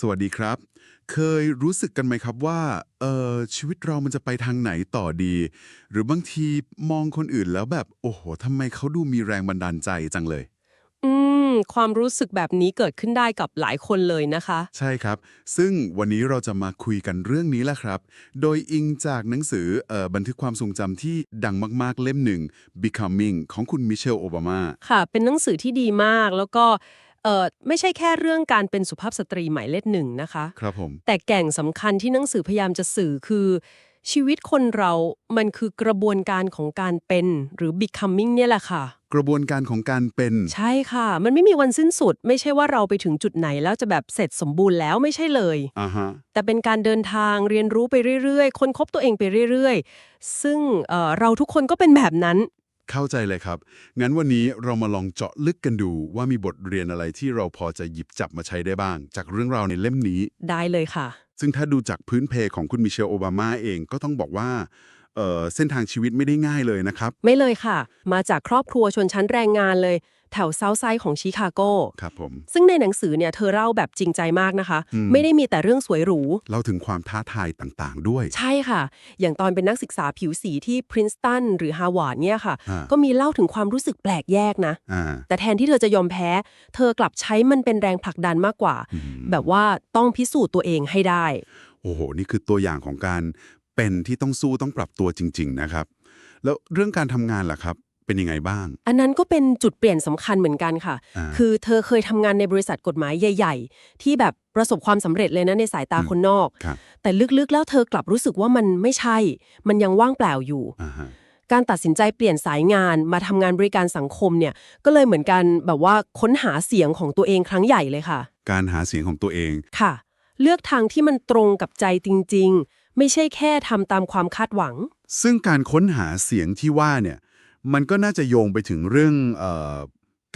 สวัสดีครับ เคยรู้สึกกันไหมครับว่า เออชีวิตเรามันจะไปทางไหนต่อดี หรือบางทีมองคนอื่นแล้วแบบ โอ้โหทำไมเขาดูมีแรงบันดาลใจจังเลย อืม ความรู้สึกแบบนี้เกิดขึ้นได้กับหลายคนเลยนะคะ ใช่ครับ ซึ่งวันนี้เราจะมาคุยกันเรื่องนี้แหละครับ โดยอิงจากหนังสือเออบันทึกความทรงจำที่ดังมากๆเล่มหนึ่ง Becoming ของคุณมิเชลโอบามา ค่ะ เป็นหนังสือที่ดีมากแล้วก็ เออไม่ใช่แค่เรื่องการเป็นสุภาพสตรีหมายเลขหนึ่งนะคะ ครับผม แต่แก่งสำคัญที่หนังสือพยายามจะสื่อคือ ชีวิตคนเรามันคือกระบวนการของการเป็นหรือ becoming เนี่ยแหละค่ะ กระบวนการของการเป็น ใช่ค่ะ มันไม่มีวันสิ้นสุด ไม่ใช่ว่าเราไปถึงจุดไหนแล้วจะแบบเสร็จสมบูรณ์แล้วไม่ใช่เลย อ่าฮะ แต่เป็นการเดินทางเรียนรู้ไปเรื่อยๆ ค้นคบตัวเองไปเรื่อยๆ ซึ่งเอ่อเราทุกคนก็เป็นแบบนั้น เข้าใจเลยครับ งั้นวันนี้เรามาลองเจาะลึกกันดูว่ามีบทเรียนอะไรที่เราพอจะหยิบจับมาใช้ได้บ้าง จากเรื่องราวในเล่มนี้ ได้เลยค่ะ ซึ่งถ้าดูจากพื้นเพของคุณมิเชลโอบามาเองก็ต้องบอกว่าเอ่อเส้นทางชีวิตไม่ได้ง่ายเลยนะครับ ไม่เลยค่ะ มาจากครอบครัวชนชั้นแรงงานเลย แถวเซาท์ไซด์ของชิคาโกครับผม ซึ่งในหนังสือเนี่ยเธอเล่าแบบจริงใจมากนะคะอืมไม่ได้มีแต่เรื่องสวยหรู เราถึงความท้าทายต่างๆ ด้วย ใช่ค่ะ อย่างตอนเป็นนักศึกษาผิวสีที่พรินสตันหรือฮาวาดเนี่ยค่ะอ่าก็มีเล่าถึงความรู้สึกแปลกแยกนะอ่าแต่แทนที่เธอจะยอมแพ้ เธอกลับใช้มันเป็นแรงผลักดันมากกว่าอืมแบบว่าต้องพิสูจน์ตัวเองให้ได้ โอ้โห นี่คือตัวอย่างของการเป็นที่ต้องสู้ต้องปรับตัวจริง ๆ นะครับ แล้วเรื่องการทำงานล่ะครับ เป็นยังไงบ้าง อันนั้นก็เป็นจุดเปลี่ยนสำคัญเหมือนกันค่ะอ่าคือเธอเคยทำงานในบริษัทกฎหมายใหญ่ ๆ ที่แบบประสบความสำเร็จเลยนะในสายตาอืมคนนอกครับแต่ลึกๆ แล้วเธอกลับรู้สึกว่ามันไม่ใช่ มันยังว่างเปล่าอยู่อ่าฮะการตัดสินใจเปลี่ยนสายงานมาทำงานบริการสังคมเนี่ย ก็เลยเหมือนกันแบบว่าค้นหาเสียงของตัวเองครั้งใหญ่เลยค่ะ การหาเสียงของตัวเอง ค่ะ เลือกทางที่มันตรงกับใจจริง ๆ ไม่ใช่แค่ทำตามความคาดหวัง ซึ่งการค้นหาเสียงที่ว่าเนี่ย มันก็น่าจะโยงไปถึงเรื่องเออ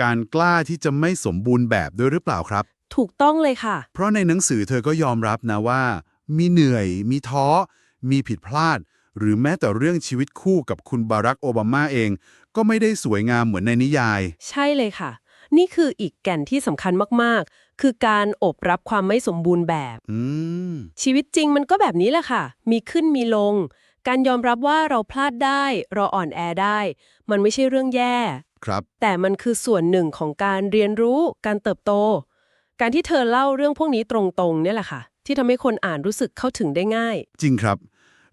การกล้าที่จะไม่สมบูรณ์แบบด้วยหรือเปล่าครับ ถูกต้องเลยค่ะ เพราะในหนังสือเธอก็ยอมรับนะว่า มีเหนื่อย มีท้อ มีผิดพลาด หรือแม้แต่เรื่องชีวิตคู่กับคุณบารักโอบามาเอง ก็ไม่ได้สวยงามเหมือนในนิยาย ใช่เลยค่ะ นี่คืออีกแก่นที่สำคัญมากๆ คือการอบรับความไม่สมบูรณ์แบบอืมชีวิตจริงมันก็แบบนี้แหละค่ะ มีขึ้นมีลง การยอมรับว่าเราพลาดได้ เราอ่อนแอได้ มันไม่ใช่เรื่องแย่ ครับ แต่มันคือส่วนหนึ่งของการเรียนรู้ การเติบโต การที่เธอเล่าเรื่องพวกนี้ตรงๆ เนี่ยแหละค่ะ ที่ทำให้คนอ่านรู้สึกเข้าถึงได้ง่าย จริงครับ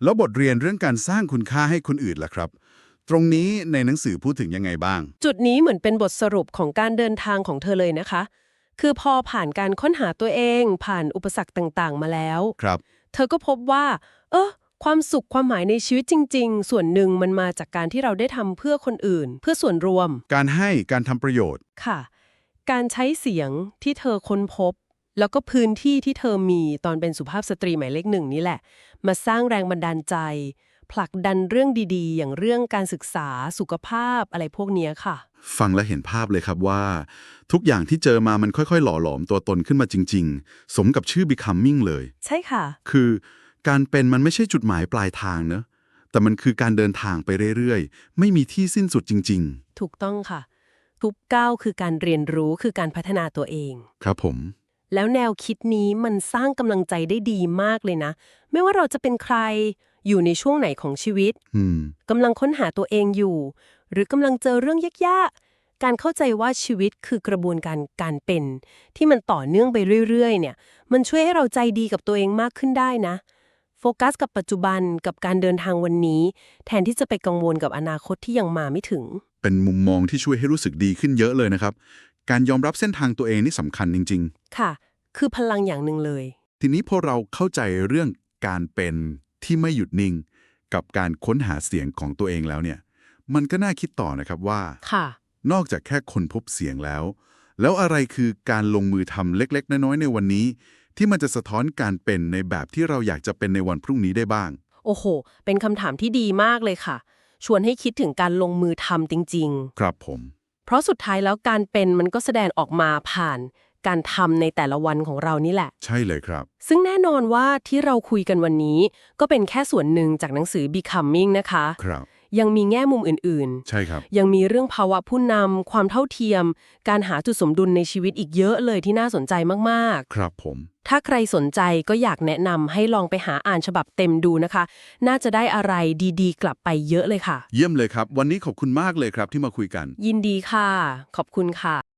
แล้วบทเรียนเรื่องการสร้างคุณค่าให้คนอื่นล่ะครับ ตรงนี้ในหนังสือพูดถึงยังไงบ้าง จุดนี้เหมือนเป็นบทสรุปของการเดินทางของเธอเลยนะคะ คือพอผ่านการค้นหาตัวเอง ผ่านอุปสรรคต่างๆ มาแล้ว ครับ เธอก็พบว่า เออ ความสุขความหมายในชีวิตจริง ๆ ส่วนหนึ่งมันมาจากการที่เราได้ทำเพื่อคนอื่น เพื่อส่วนรวม การให้การทำประโยชน์ ค่ะ การใช้เสียงที่เธอค้นพบ แล้วก็พื้นที่ที่เธอมีตอนเป็นสุภาพสตรีหมายเลขหนึ่งนี่แหละ มาสร้างแรงบันดาลใจ ผลักดันเรื่องดีๆ อย่างเรื่องการศึกษาสุขภาพอะไรพวกเนี้ยค่ะ ฟังและเห็นภาพเลยครับว่า ทุกอย่างที่เจอมามันค่อยๆ หล่อหลอมตัวตนขึ้นมาจริง ๆ สมกับชื่อ becoming เลย ใช่ค่ะ คือ การเป็นมันไม่ใช่จุดหมายปลายทางเนอะแต่มันคือการเดินทางไปเรื่อยๆ ไม่มีที่สิ้นสุดจริง ถูกต้องค่ะ ทุกก้าวคือการเรียนรู้คือการพัฒนาตัวเอง ๆ ครับผม แล้วแนวคิดนี้มันสร้างกำลังใจได้ดีมากเลยนะ ไม่ว่าเราจะเป็นใครอยู่ในช่วงไหนของชีวิตอืม กำลังค้นหาตัวเองอยู่ หรือกำลังเจอเรื่องยากๆ การเข้าใจว่าชีวิตคือกระบวนการการเป็น ที่มันต่อเนื่องไปเรื่อยๆ เนี่ย มันช่วยให้เราใจดีกับตัวเองมากขึ้นได้นะโฟกัสกับปัจจุบันกับการเดินทางวันนี้ แทนที่จะไปกังวลกับอนาคตที่ยังมาไม่ถึง เป็นมุมมองที่ช่วยให้รู้สึกดีขึ้นเยอะเลยนะครับ การยอมรับเส้นทางตัวเองนี่สำคัญจริงค่ะ คือพลังอย่างหนึ่งเลยๆทีนี้พอเราเข้าใจเรื่องการเป็นที่ไม่หยุดนิ่ง กับการค้นหาเสียงของตัวเองแล้วเนี่ย มันก็น่าคิดต่อนะครับว่าค่ะนอกจากแค่คนพบเสียงแล้ว แล้วอะไรคือการลงมือทำเล็ก ๆ น้อยๆในวันนี้ ที่มันจะสะท้อนการเป็นในแบบที่เราอยากจะเป็นในวันพรุ่งนี้ได้บ้าง โอ้โห เป็นคำถามที่ดีมากเลยค่ะ ชวนให้คิดถึงการลงมือทำจริง ๆ ครับผม เพราะสุดท้ายแล้วการเป็นมันก็แสดงออกมาผ่านการทำในแต่ละวันของเรานี่แหละ ใช่เลยครับ ซึ่งแน่นอนว่าที่เราคุยกันวันนี้ ก็เป็นแค่ส่วนหนึ่งจากหนังสือ Becoming นะคะ ครับ ยังมีแง่มุมอื่นใช่ครับๆยังมีเรื่องภาวะผู้นำความเท่าเทียม การหาจุดสมดุลในชีวิตอีกเยอะเลยที่น่าสนใจมากครับผมๆถ้าใครสนใจก็อยากแนะนำให้ลองไปหาอ่านฉบับเต็มดูนะคะ น่าจะได้อะไรดีๆ กลับไปเยอะเลยค่ะ เยี่ยมเลยครับ วันนี้ขอบคุณมากเลยครับที่มาคุยกัน ยินดีค่ะ ขอบคุณค่ะ